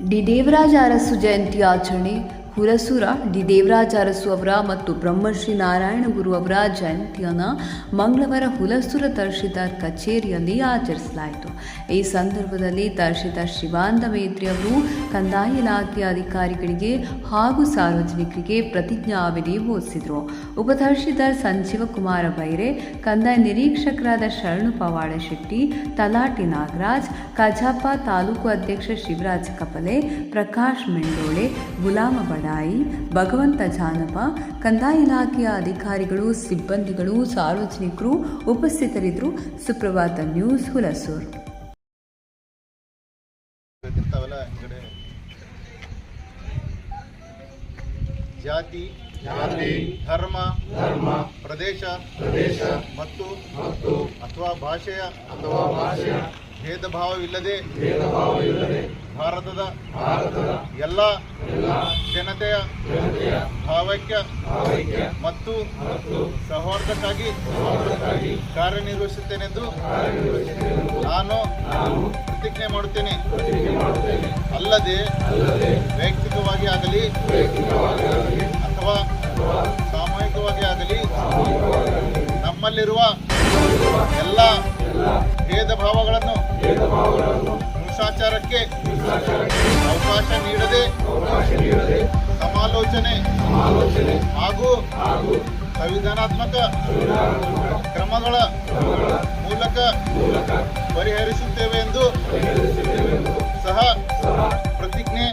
D Devaraja Arasu ಜಯಂತಿ ಆಚರಣೆ ಹುಲಸೂರ D Devaraja Arasu ಅವರ ಮತ್ತು ಬ್ರಹ್ಮಶ್ರೀ ನಾರಾಯಣ ಗುರು ಅವರ ಜಯಂತಿಯನ್ನು ಮಂಗಳವಾರ ಹುಲಸುರ ತಹಶೀಲ್ದಾರ್ ಕಚೇರಿಯಲ್ಲಿ ಆಚರಿಸಲಾಯಿತು. ಈ ಸಂದರ್ಭದಲ್ಲಿ ತಹಶೀಲ್ದಾರ್ ಶಿವಾನಂದ ಮೇತ್ರಿ ಅವರು ಕಂದಾಯ ಇಲಾಖೆಯ ಅಧಿಕಾರಿಗಳಿಗೆ ಹಾಗೂ ಸಾರ್ವಜನಿಕರಿಗೆ ಪ್ರತಿಜ್ಞಾವಿಧಿ ಬೋಧಿಸಿದರು ಉಪ ತಹಶೀಲ್ದಾರ್ ಸಂಜೀವ ಕುಮಾರ ಬೈರೆ, ಕಂದಾಯ ನಿರೀಕ್ಷಕರಾದ ಶರಣು ಪವಾಡ ಶೆಟ್ಟಿ, ತಲಾಟಿ ನಾಗರಾಜ್, ಕಜಾಪ ತಾಲೂಕು ಅಧ್ಯಕ್ಷ ಶಿವರಾಜ್ ಕಪಲೆ, ಪ್ರಕಾಶ್ ಮೆಂಡೋಳೆ, ಗುಲಾಮ ಬಡಾಯಿ ಭಗವಂತ ಜಾನಪ ಕಂದಾಯ ಇಲಾಖೆಯ ಅಧಿಕಾರಿಗಳು ಸಿಬ್ಬಂದಿಗಳು ಸಾರ್ವಜನಿಕರು ಉಪಸ್ಥಿತರಿದ್ದರು. ಸುಪ್ರಭಾತ ನ್ಯೂಸ್ ಹುಲಸೂರ್. ಜಾತಿ ಜಾತಿ ಧರ್ಮ ಧರ್ಮ ಪ್ರದೇಶ ಪ್ರದೇಶ ಮತ್ತು ಮತ್ತು ಅಥವಾ ಭಾಷೆಯ ಅಥವಾ ಭಾಷೆಯ ಭೇದ ಭಾವವಿಲ್ಲದೆ ಭೇದ ಭಾವವಿಲ್ಲದೆ ಭಾರತದ ಭಾರತದ ಎಲ್ಲ ಜನತೆಯ ಜನತೆಯ ಭಾವೈಕ್ಯ ಭಾವೈಕ್ಯ ಮತ್ತು ಮತ್ತು ಸೌಹಾರ್ದಕ್ಕಾಗಿ ಸೌಹಾರ್ದಕ್ಕಾಗಿ ಕಾರ್ಯನಿರ್ವಹಿಸುತ್ತೇನೆಂದು ನಾನು ನಾನು ಪ್ರತಿಜ್ಞೆ ಮಾಡುತ್ತೇನೆ. ಪ್ರತಿಜ್ಞೆ ಮಾಡುತ್ತೇನೆ. ಅಲ್ಲದೆ ಅಲ್ಲದೆ ವೈಯಕ್ತಿಕವಾಗಿ ಆಗಲಿ ವೈಯಕ್ತಿಕವಾಗಿ ಆಗಲಿ ಅಥವಾ ನಮ್ಮಲ್ಲಿರುವ ಎಲ್ಲ ಭೇದ ಭಾವಗಳನ್ನು ಹಿಂಸಾಚಾರಕ್ಕೆ ಅವಕಾಶ ನೀಡದೆ ಸಮಾಲೋಚನೆ ಹಾಗೂ ಸಂವಿಧಾನಾತ್ಮಕ ಕ್ರಮಗಳ ಮೂಲಕ ಪರಿಹರಿಸುತ್ತೇವೆ ಎಂದು ಸಹ ಪ್ರತಿಜ್ಞೆ